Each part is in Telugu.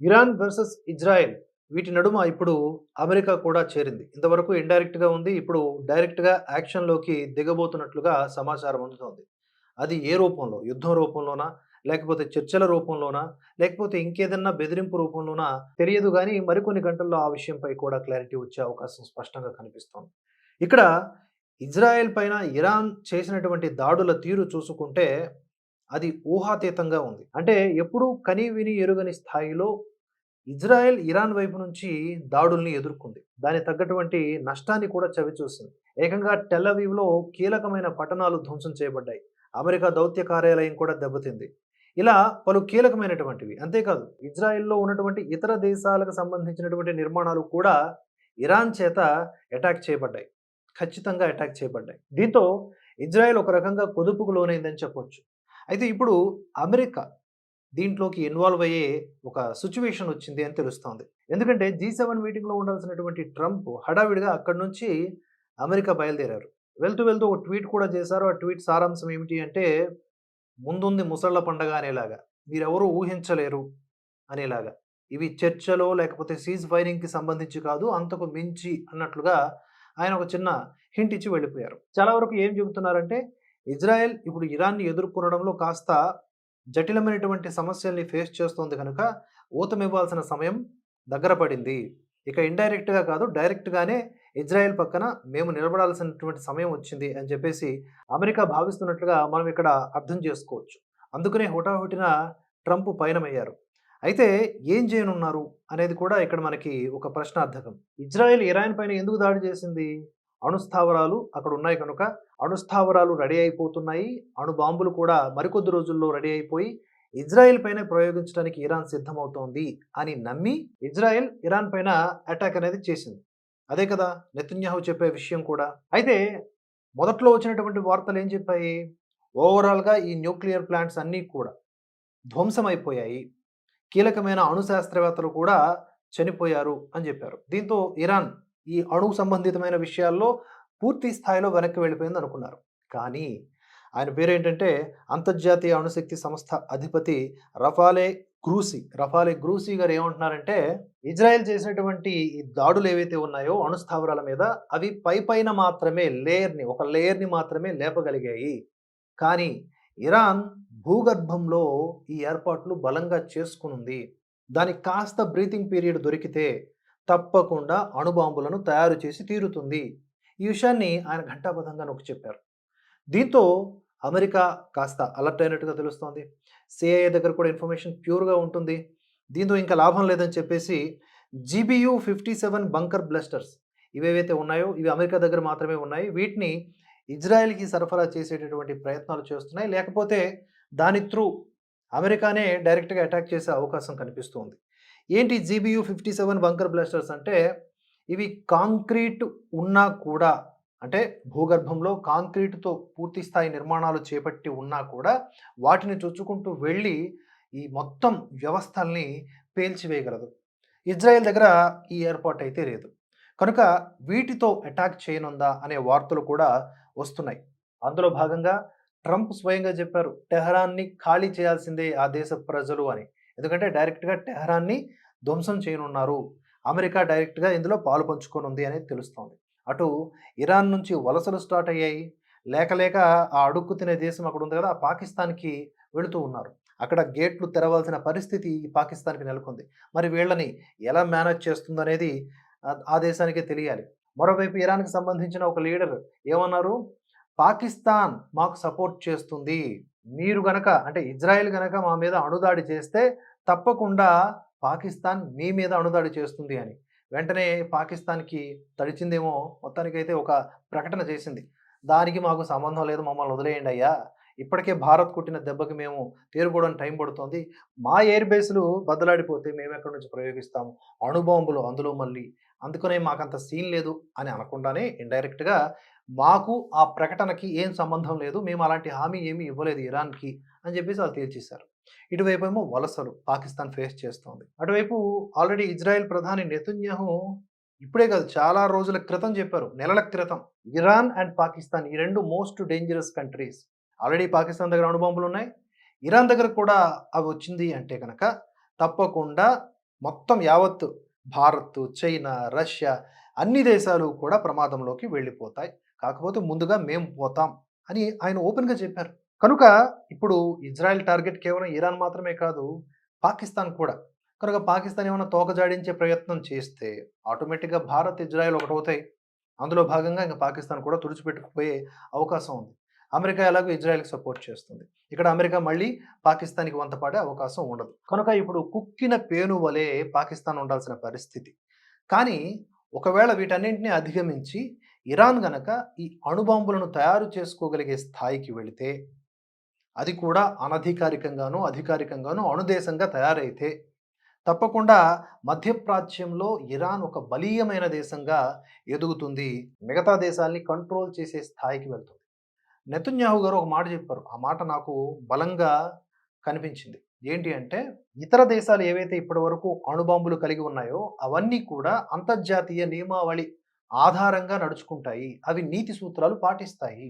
ఇరాన్ వర్సెస్ ఇజ్రాయెల్ వీటి నడుమ ఇప్పుడు అమెరికా కూడా చేరింది. ఇంతవరకు ఇండైరెక్ట్గా ఉంది. ఇప్పుడు డైరెక్ట్గా యాక్షన్లోకి దిగబోతున్నట్లుగా సమాచారం అందుతోంది. అది ఏ రూపంలో? యుద్ధం రూపంలోనా? లేకపోతే చర్చల రూపంలోనా? లేకపోతే ఇంకేదన్నా బెదిరింపు రూపంలోనా? తెలియదు కానీ మరికొన్ని గంటల్లో ఆ విషయంపై కూడా క్లారిటీ వచ్చే అవకాశం స్పష్టంగా కనిపిస్తోంది. ఇక్కడ ఇజ్రాయెల్ పైన ఇరాన్ చేసినటువంటి దాడుల తీరు చూసుకుంటే అది ఊహాతీతంగా ఉంది. అంటే ఎప్పుడూ కని విని ఎరుగని స్థాయిలో ఇజ్రాయెల్ ఇరాన్ వైపు నుంచి దాడుల్ని ఎదుర్కొంది. దానికి తగ్గటువంటి నష్టాన్ని కూడా చవిచూసింది. ఏకంగా టెల్లవీవ్లో కీలకమైన పట్టణాలు ధ్వంసం చేయబడ్డాయి. అమెరికా దౌత్య కార్యాలయం కూడా దెబ్బతింది. ఇలా పలు కీలకమైనటువంటివి. అంతేకాదు ఇజ్రాయెల్లో ఉన్నటువంటి ఇతర దేశాలకు సంబంధించినటువంటి నిర్మాణాలు కూడా ఇరాన్ చేత అటాక్ చేయబడ్డాయి. ఖచ్చితంగా అటాక్ చేయబడ్డాయి. దీంతో ఇజ్రాయెల్ ఒక రకంగా కొదుపుకు లోనైందని చెప్పొచ్చు. అయితే ఇప్పుడు అమెరికా దీంట్లోకి ఇన్వాల్వ్ అయ్యే ఒక సిచ్యువేషన్ వచ్చింది అని తెలుస్తోంది. ఎందుకంటే జీ సెవెన్ మీటింగ్లో ఉండాల్సినటువంటి ట్రంప్ హడావిడిగా అక్కడి నుంచి అమెరికా బయలుదేరారు. వెళ్తూ వెళ్తూ ఒక ట్వీట్ కూడా చేశారు. ఆ ట్వీట్ సారాంశం ఏమిటి అంటే ముందుంది ముసళ్ళ పండగ అనేలాగా. మీరెవరూ ఊహించలేరు అనేలాగా. ఇవి చర్చలో లేకపోతే సీజ్ ఫైరింగ్కి సంబంధించి కాదు అంతకు మించి అన్నట్లుగా ఆయన ఒక చిన్న హింట్ ఇచ్చి వెళ్ళిపోయారు. చాలా వరకు ఏం చెబుతున్నారంటే ఇజ్రాయెల్ ఇప్పుడు ఇరాన్ని ఎదుర్కొనడంలో కాస్త జటిలమైనటువంటి సమస్యల్ని ఫేస్ చేస్తోంది కనుక ఊతమివ్వాల్సిన సమయం దగ్గర పడింది. ఇక ఇండైరెక్ట్గా కాదు డైరెక్ట్గానే ఇజ్రాయెల్ పక్కన మేము నిలబడాల్సినటువంటి సమయం వచ్చింది అని చెప్పేసి అమెరికా భావిస్తున్నట్లుగా మనం ఇక్కడ అర్థం చేసుకోవచ్చు. అందుకనే హుటాహుటిన ట్రంప్ పయనమయ్యారు. అయితే ఏం చేయనున్నారు అనేది కూడా ఇక్కడ మనకి ఒక ప్రశ్నార్థకం. ఇజ్రాయెల్ ఇరాన్ పైన ఎందుకు దాడి చేసింది? అణుస్థావరాలు అక్కడ ఉన్నాయి కనుక అణుస్థావరాలు రెడీ అయిపోతున్నాయి. అణు బాంబులు కూడా మరికొద్ది రోజుల్లో రెడీ అయిపోయి ఇజ్రాయెల్ పైన ప్రయోగించడానికి ఇరాన్ సిద్ధమవుతోంది అని నమ్మి ఇజ్రాయెల్ ఇరాన్ పైన అటాక్ అనేది చేసింది. అదే కదా నెతన్యాహు చెప్పే విషయం కూడా. అయితే మొదట్లో వచ్చినటువంటి వార్తలు ఏం చెప్పాయి? ఓవరాల్గా ఈ న్యూక్లియర్ ప్లాంట్స్ అన్నీ కూడా ధ్వంసమైపోయాయి. కీలకమైన అణు శాస్త్రవేత్తలు కూడా చనిపోయారు అని చెప్పారు. దీంతో ఇరాన్ ఈ అణువు సంబంధితమైన విషయాల్లో పూర్తి స్థాయిలో వెనక్కి వెళ్ళిపోయింది అనుకున్నారు. కానీ ఆయన పేరు ఏంటంటే అంతర్జాతీయ అణుశక్తి సంస్థ అధిపతి రఫాలే గ్రూసి రఫాలే గ్రూసి గారు ఏమంటున్నారంటే ఇజ్రాయెల్ చేసినటువంటి ఈ దాడులు ఏవైతే ఉన్నాయో అణుస్థావరాల మీద అవి పై పైన మాత్రమే లేయర్ని ఒక లేయర్ని మాత్రమే లేపగలిగాయి. కానీ ఇరాన్ భూగర్భంలో ఈ ఏర్పాట్లు బలంగా చేసుకునుంది. దానికి కాస్త బ్రీతింగ్ పీరియడ్ దొరికితే తప్పకుండా అణుబాంబులను తయారు చేసి తీరుతుంది. ఈ విషయాన్ని ఆయన ఘంటాపథంగా నొక్కి చెప్పారు. దీంతో అమెరికా కాస్త అలర్ట్ అయినట్టుగా తెలుస్తోంది. సిఐఏ దగ్గర కూడా ఇన్ఫర్మేషన్ ప్యూర్గా ఉంటుంది. దీంతో ఇంకా లాభం లేదని చెప్పేసి GBU fifty seven bunker blasters ఇవేవైతే ఉన్నాయో ఇవి అమెరికా దగ్గర మాత్రమే ఉన్నాయి. వీటిని ఇజ్రాయెల్కి సరఫరా చేసేటటువంటి ప్రయత్నాలు చేస్తున్నాయి. లేకపోతే దాని త్రూ అమెరికానే డైరెక్ట్గా అటాక్ చేసే అవకాశం కనిపిస్తుంది. ఏంటి GBU fifty seven bunker blasters అంటే ఇవి కాంక్రీట్ ఉన్నా కూడా అంటే భూగర్భంలో కాంక్రీటుతో పూర్తి స్థాయి నిర్మాణాలు చేపట్టి ఉన్నా కూడా వాటిని చొచ్చుకుంటూ వెళ్ళి ఈ మొత్తం వ్యవస్థల్ని పేల్చివేయగలదు. ఇజ్రాయెల్ దగ్గర ఈ ఏర్పాటు అయితే లేదు. కనుక వీటితో అటాక్ చేయనుందా అనే వార్తలు కూడా వస్తున్నాయి. అందులో భాగంగా ట్రంప్ స్వయంగా చెప్పారు టెహరాన్ని ఖాళీ చేయాల్సిందే ఆ దేశ ప్రజలు అని. ఎందుకంటే డైరెక్ట్గా టెహరాన్ని ధ్వంసం చేయనున్నారు. అమెరికా డైరెక్ట్గా ఇందులో పాలు పంచుకోనుంది అనేది తెలుస్తోంది. అటు ఇరాన్ నుంచి వలసలు స్టార్ట్ అయ్యాయి. లేక లేక ఆ అడుక్కు తినే దేశం అక్కడ ఉంది కదా ఆ పాకిస్తాన్కి వెళుతూ ఉన్నారు. అక్కడ గేట్లు తెరవాల్సిన పరిస్థితి ఈ పాకిస్తాన్కి నెలకొంది. మరి వీళ్ళని ఎలా మేనేజ్ చేస్తుందనేది ఆ- ఆ దేశానికే తెలియాలి. మరోవైపు ఇరాన్కి సంబంధించిన ఒక లీడర్ ఏమన్నారు? పాకిస్తాన్ మాకు సపోర్ట్ చేస్తుంది. మీరు గనక అంటే ఇజ్రాయెల్ గనక మా మీద అణుదాడి చేస్తే తప్పకుండా పాకిస్తాన్ మీ మీద అణుదాడి చేస్తుంది అని. వెంటనే పాకిస్తాన్కి తడిచిందేమో మొత్తానికైతే ఒక ప్రకటన చేసింది. దానికి మాకు సంబంధం లేదు మమ్మల్ని వదిలేయండి అయ్యా. ఇప్పటికే భారత్ కుట్టిన దెబ్బకి మేము తేరుకోవడం టైం పడుతోంది. మా ఎయిర్ బేస్లు బద్దలాడిపోతే మేము ఎక్కడి నుంచి ప్రయోగిస్తాము? అణుబాంబులు అందులో మళ్ళీ. అందుకనే మాకంత సీన్ లేదు అని అనకుండానే ఇండైరెక్ట్గా మాకు ఆ ప్రకటనకి ఏం సంబంధం లేదు మేము అలాంటి హామీ ఏమీ ఇవ్వలేదు ఇరాన్కి అని చెప్పేసి వాళ్ళు తేల్చేశారు. ఇటువైపు ఏమో వలసలు పాకిస్తాన్ ఫేస్ చేస్తోంది. అటువైపు ఆల్రెడీ ఇజ్రాయెల్ ప్రధాని నెతన్యాహు ఇప్పుడే కాదు చాలా రోజుల క్రితం చెప్పారు. నెలల క్రితం ఇరాన్ అండ్ పాకిస్తాన్ ఈ రెండు most dangerous countries. Already Pakistan దగ్గర అణుబాంబులు ఉన్నాయి. ఇరాన్ దగ్గర కూడా అవి వచ్చింది అంటే కనుక తప్పకుండా మొత్తం యావత్తు భారత్ చైనా రష్యా అన్ని దేశాలు కూడా ప్రమాదంలోకి వెళ్ళిపోతాయి. కాకపోతే ముందుగా మేము పోతాం అని ఆయన ఓపెన్గా చెప్పారు. కనుక ఇప్పుడు ఇజ్రాయెల్ టార్గెట్ కేవలం ఇరాన్ మాత్రమే కాదు పాకిస్తాన్ కూడా. కనుక పాకిస్తాన్ ఏమైనా తోక జాడించే ప్రయత్నం చేస్తే ఆటోమేటిక్గా భారత్ ఇజ్రాయెల్ ఒకటవుతాయి. అందులో భాగంగా ఇంకా పాకిస్తాన్ కూడా తుడిచిపెట్టుకుపోయే అవకాశం ఉంది. అమెరికా ఎలాగో ఇజ్రాయెల్కి సపోర్ట్ చేస్తుంది. ఇక్కడ అమెరికా మళ్ళీ పాకిస్తాన్కి వంతపడే అవకాశం ఉండదు. కనుక ఇప్పుడు కుక్కిన పేను వలె పాకిస్తాన్ ఉండాల్సిన పరిస్థితి. కానీ ఒకవేళ వీటన్నింటినీ అధిగమించి ఇరాన్ గనక ఈ అణుబాంబులను తయారు చేసుకోగలిగే స్థాయికి వెళితే అది కూడా అనధికారికంగానూ అధికారికంగానూ అణుదేశంగా తయారైతే తప్పకుండా మధ్యప్రాచ్యంలో ఇరాన్ ఒక బలీయమైన దేశంగా ఎదుగుతుంది. మిగతా దేశాల్ని కంట్రోల్ చేసే స్థాయికి వెళ్తుంది. నెతన్యాహు గారు ఒక మాట చెప్పారు. ఆ మాట నాకు బలంగా కనిపించింది. ఏంటి అంటే ఇతర దేశాలు ఏవైతే ఇప్పటి వరకు అణుబాంబులు కలిగి ఉన్నాయో అవన్నీ కూడా అంతర్జాతీయ నియమావళి ఆధారంగా నడుచుకుంటాయి. అవి నీతి సూత్రాలు పాటిస్తాయి.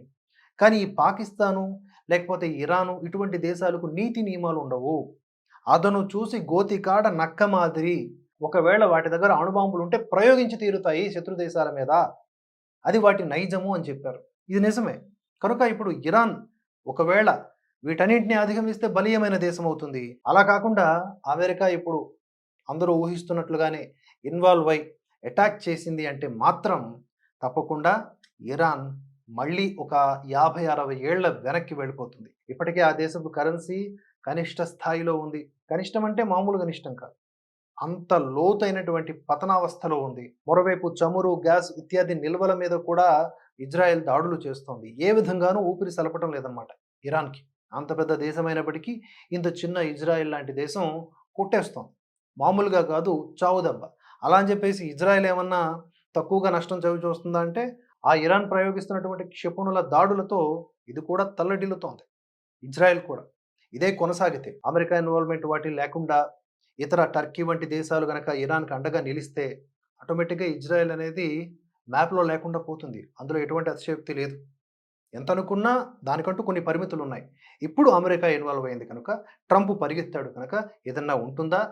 కానీ ఈ పాకిస్తాను లేకపోతే ఇరాను ఇటువంటి దేశాలకు నీతి నియమాలు ఉండవు. అతను చూసి గోతికాడ నక్క మాదిరి ఒకవేళ వాటి దగ్గర అణుబాంబులు ఉంటే ప్రయోగించి తీరుతాయి శత్రు దేశాల మీద. అది వాటి నైజము అని చెప్పారు. ఇది నిజమే. కనుక ఇప్పుడు ఇరాన్ ఒకవేళ వీటన్నింటిని అధిగమిస్తే బలీయమైన దేశం అవుతుంది. అలా కాకుండా అమెరికా ఇప్పుడు అందరూ ఊహిస్తున్నట్లుగానే ఇన్వాల్వ్ అయి అటాక్ చేసింది అంటే మాత్రం తప్పకుండా ఇరాన్ మళ్ళీ ఒక యాభై అరవై ఏళ్ళ వెనక్కి వెళ్ళిపోతుంది. ఇప్పటికే ఆ దేశపు కరెన్సీ కనిష్ట స్థాయిలో ఉంది. కనిష్టం అంటే మామూలు కనిష్టం కాదు. అంత లోతైనటువంటి పతనావస్థలో ఉంది. మరోవైపు చమురు గ్యాస్ ఇత్యాది నిల్వల మీద కూడా ఇజ్రాయెల్ దాడులు చేస్తోంది. ఏ విధంగానూ ఊపిరి సలపటం లేదన్నమాట ఇరాన్కి. అంత పెద్ద దేశమైనప్పటికీ ఇంత చిన్న ఇజ్రాయెల్ లాంటి దేశం కొట్టేస్తోంది. మామూలుగా కాదు చావు దెబ్బ అలా అని చెప్పేసి ఇజ్రాయెల్ ఏమన్నా తక్కువగా నష్టం చవి చూస్తుందా అంటే ఆ ఇరాన్ ప్రయోగిస్తున్నటువంటి క్షిపణుల దాడులతో ఇది కూడా తల్లడిల్లుతోంది. ఇజ్రాయెల్ కూడా. ఇదే కొనసాగితే అమెరికా ఇన్వాల్వ్మెంట్ వాటి లేకుండా ఇతర టర్కీ వంటి దేశాలు కనుక ఇరాన్కి అండగా నిలిస్తే ఆటోమేటిక్గా ఇజ్రాయెల్ అనేది మ్యాప్లో లేకుండా పోతుంది. అందులో ఎటువంటి అతిశయోక్తి లేదు. ఎంత అనుకున్నా దానికంటూ కొన్ని పరిమితులు ఉన్నాయి. ఇప్పుడు అమెరికా ఇన్వాల్వ్ అయింది కనుక ట్రంప్ పరిగెత్తాడు కనుక ఏదన్నా ఉంటుందా?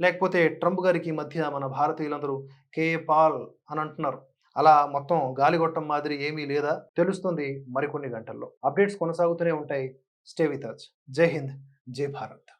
లేకపోతే ట్రంప్ గారికి ఈ మధ్య మన భారతీయులందరూ కే పాల్ అని అంటున్నారు. అలా మొత్తం గాలిగొట్టం మాదిరి ఏమీ లేదా? తెలుస్తుంది మరికొన్ని గంటల్లో. అప్డేట్స్ కొనసాగుతూనే ఉంటాయి. స్టే విత్ అస్ జై హింద్. జై భారత్.